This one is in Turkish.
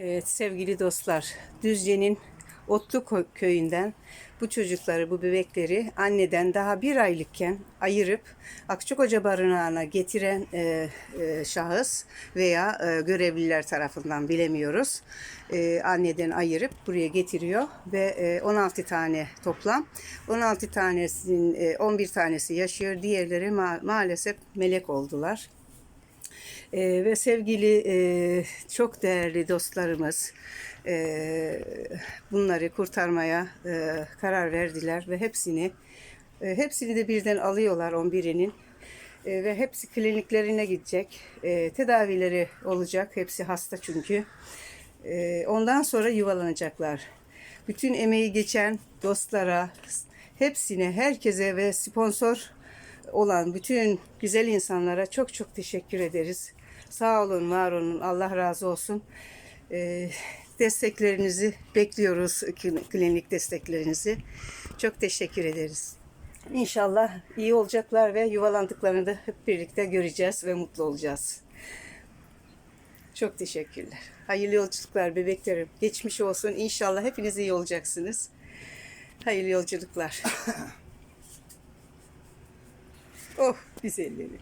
Evet sevgili dostlar, Düzce'nin Otlu köyünden bu çocukları, bu bebekleri anneden daha bir aylıkken ayırıp Akçakoca Barınağı'na getiren e, e, şahıs veya e, görevliler tarafından bilemiyoruz. E, anneden ayırıp buraya getiriyor ve e, 16 tane toplam. 16 tanesinin e, 11 tanesi yaşıyor, diğerleri ma- maalesef melek oldular. Ee, ve sevgili e, çok değerli dostlarımız e, bunları kurtarmaya e, karar verdiler ve hepsini e, hepsini de birden alıyorlar 11'inin E, ve hepsi kliniklerine gidecek. E, tedavileri olacak. Hepsi hasta çünkü. E, ondan sonra yuvalanacaklar. Bütün emeği geçen dostlara hepsine herkese ve sponsor olan bütün güzel insanlara çok çok teşekkür ederiz. Sağ olun, var olun. Allah razı olsun. Ee, desteklerinizi bekliyoruz, kli- klinik desteklerinizi. Çok teşekkür ederiz. İnşallah iyi olacaklar ve yuvalandıklarını da hep birlikte göreceğiz ve mutlu olacağız. Çok teşekkürler. Hayırlı yolculuklar bebeklerim. Geçmiş olsun. İnşallah hepiniz iyi olacaksınız. Hayırlı yolculuklar. oh güzelleri.